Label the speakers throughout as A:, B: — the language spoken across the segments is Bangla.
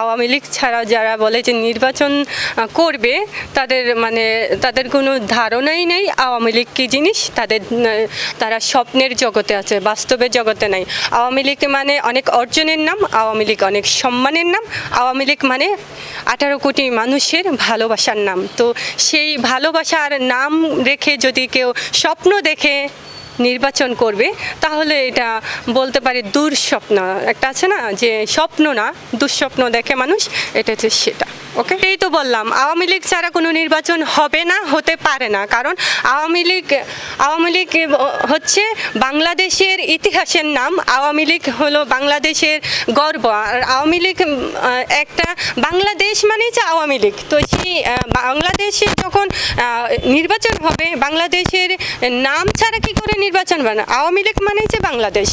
A: আওয়ামী লীগ ছাড়া যারা বলে যে নির্বাচন করবে, তাদের মানে তাদের কোনো ধারণাই নেই আওয়ামী লীগ কী জিনিস। তাদের তারা স্বপ্নের জগতে আছে, বাস্তবের জগতে নাই। আওয়ামী লীগ মানে অনেক অর্জনের নাম, আওয়ামী লীগ অনেক সম্মানের নাম। আওয়ামী লীগ মানে আঠারো কোটি মানুষের ভালোবাসার নাম। তো সেই ভালোবাসার নাম রেখে যদি কেউ স্বপ্ন দেখে নির্বাচন করবে, তাহলে এটা বলতে পারি দুঃস্বপ্ন। একটা আছে না যে স্বপ্ন না, দুঃস্বপ্ন দেখে মানুষ, এটা হচ্ছে সেটা। ওকে এই তো বললাম, আওয়ামী লীগ ছাড়া কোনো নির্বাচন হবে না, হতে পারে না। কারণ আওয়ামী লীগ আওয়ামী লীগ হচ্ছে বাংলাদেশের ইতিহাসের নাম, আওয়ামী লীগ হলো বাংলাদেশের গর্ব। আর আওয়ামী লীগ একটা বাংলাদেশ মানেই যে আওয়ামী লীগ। তো সেই বাংলাদেশে যখন নির্বাচন হবে, বাংলাদেশের নাম ছাড়া কি করে নির্বাচন হবে না? আওয়ামী লীগ মানেই যে বাংলাদেশ।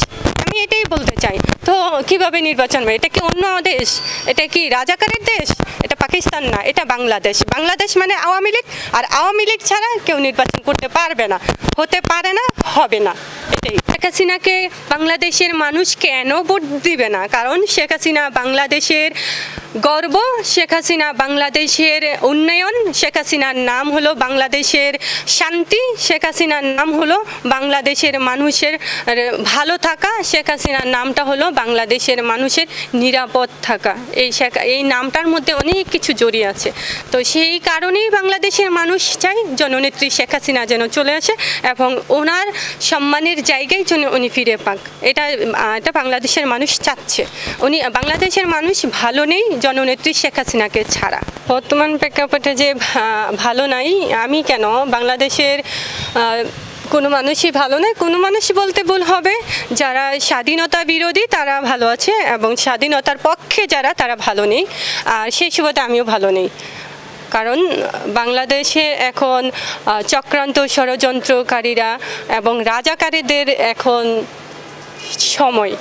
A: আমি এটাই বলতে চাই। তো কীভাবে নির্বাচন হবে? এটা কি অন্য দেশ? এটা কি রাজাকারের দেশ? এটা পাকিস্তান না, এটা বাংলাদেশ। বাংলাদেশ মানে আওয়ামী লীগ, আর আওয়ামী লীগ ছাড়া কেউ নির্বাচন করতে পারবে না। হতে পারে না, হবে না। এটাই। শেখ হাসিনাকে বাংলাদেশের মানুষ কেন ভোট দিবে না? কারণ শেখ হাসিনা বাংলাদেশের গর্ব। শেখ হাসিনা বাংলাদেশের উন্নয়ন। শেখ হাসিনার নাম হলো বাংলাদেশের শান্তি। শেখ হাসিনার নাম হলো বাংলাদেশের মানুষের ভালো থাকা। শেখ হাসিনার নামটা হলো বাংলাদেশের মানুষের নিরাপদ থাকা। এই শেখ, এই নামটার মধ্যে অনেক কিছু জড়িয়ে আছে। তো সেই কারণেই বাংলাদেশের মানুষ চাই জননেত্রী শেখ হাসিনা যেন চলে আসে এবং ওনার সম্মানের জায়গায় যেন উনি ফিরে পাক। এটা এটা বাংলাদেশের মানুষ চাচ্ছে। উনি, বাংলাদেশের মানুষ ভালো নেই জননেত্রী শেখ হাসিনাকে ছাড়া। বর্তমান প্রেক্ষাপটে যে ভালো নাই, আমি কেন? বাংলাদেশের কোনো মানুষই ভালো নয় কোনো মানুষ বলতে ভুল হবে। যারা স্বাধীনতা বিরোধী, তারা ভালো আছে এবং স্বাধীনতার পক্ষে যারা, তারা ভালো নেই। আর সেই সুবাদে আমিও ভালো নেই। কারণ বাংলাদেশে এখন চক্রান্ত ষড়যন্ত্রকারীরা এবং রাজাকারীদের এখন সময়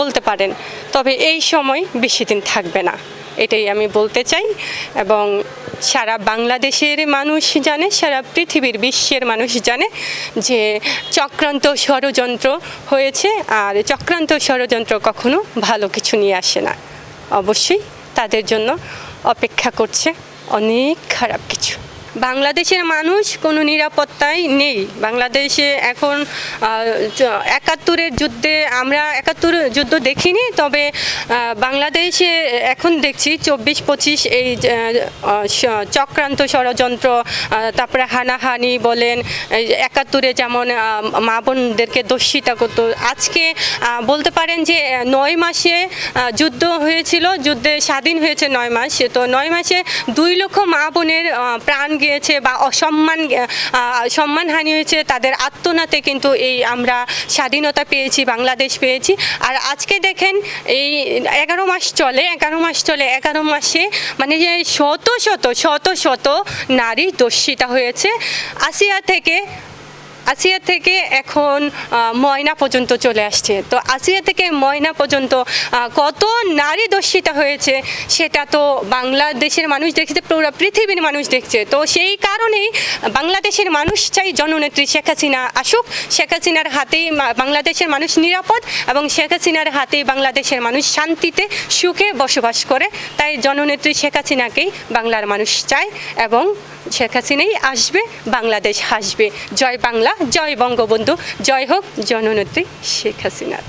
A: বলতে পারেন। তবে এই সময় বেশি দিন থাকবে না। এটাই আমি বলতে চাই। এবং সারা বাংলাদেশের মানুষ জানে, সারা পৃথিবীর বিশ্বের মানুষ জানে যে চক্রান্ত ষড়যন্ত্র হয়েছে আর চক্রান্ত ষড়যন্ত্র কখনো ভালো কিছু নিয়ে আসে না। অবশ্যই তাদের জন্য অপেক্ষা করছে অনেক খারাপ কিছু। বাংলাদেশের মানুষ কোনো নিরাপত্তায় নেই। বাংলাদেশে এখন একাত্তরের যুদ্ধে আমরা একাত্তর যুদ্ধ দেখিনি, তবে বাংলাদেশে এখন দেখছি চব্বিশ, পঁচিশ এই চক্রান্ত ষড়যন্ত্র তারপরে হানাহানি বলেন একাত্তরে যেমন মা বোনদেরকে দোষিতা করতো। আজকে বলতে পারেন যে নয় মাসে যুদ্ধ হয়েছিল, যুদ্ধে স্বাধীন হয়েছে নয় মাস। তো নয় মাসে দুই লক্ষ মা বোনের প্রাণ গিয়েছে বা অসম্মান সম্মানহানি হয়েছে, তাদের আত্মনাতে কিন্তু এই আমরা স্বাধীনতা পেয়েছি, বাংলাদেশ পেয়েছি। আর আজকে দেখেন এই এগারো মাস চলে, এগারো মাস চলে, এগারো মাসে মানে যে শত শত শত শত নারী দর্শিতা হয়েছে। আসিয়া থেকে আসিয়া থেকে এখন ময়না পর্যন্ত চলে আসছে। তো আসিয়া থেকে ময়না পর্যন্ত কত নারী দর্শিতা হয়েছে সেটা তো বাংলাদেশের মানুষ দেখছে, পুরো পৃথিবীর মানুষ দেখছে। তো সেই কারণেই বাংলাদেশের মানুষ চাই জননেত্রী শেখ হাসিনা আসুক। শেখ হাসিনার হাতেই বাংলাদেশের মানুষ নিরাপদ এবং শেখ হাসিনার হাতেই বাংলাদেশের মানুষ শান্তিতে, সুখে বসবাস করে। তাই জননেত্রী শেখ হাসিনাকেই বাংলার মানুষ চায় এবং শেখ হাসিনাই আসবে, বাংলাদেশ হাসবে। জয় বাংলা। জয় বঙ্গবন্ধু। জয় হোক জননেত্রী শেখ হাসিনার।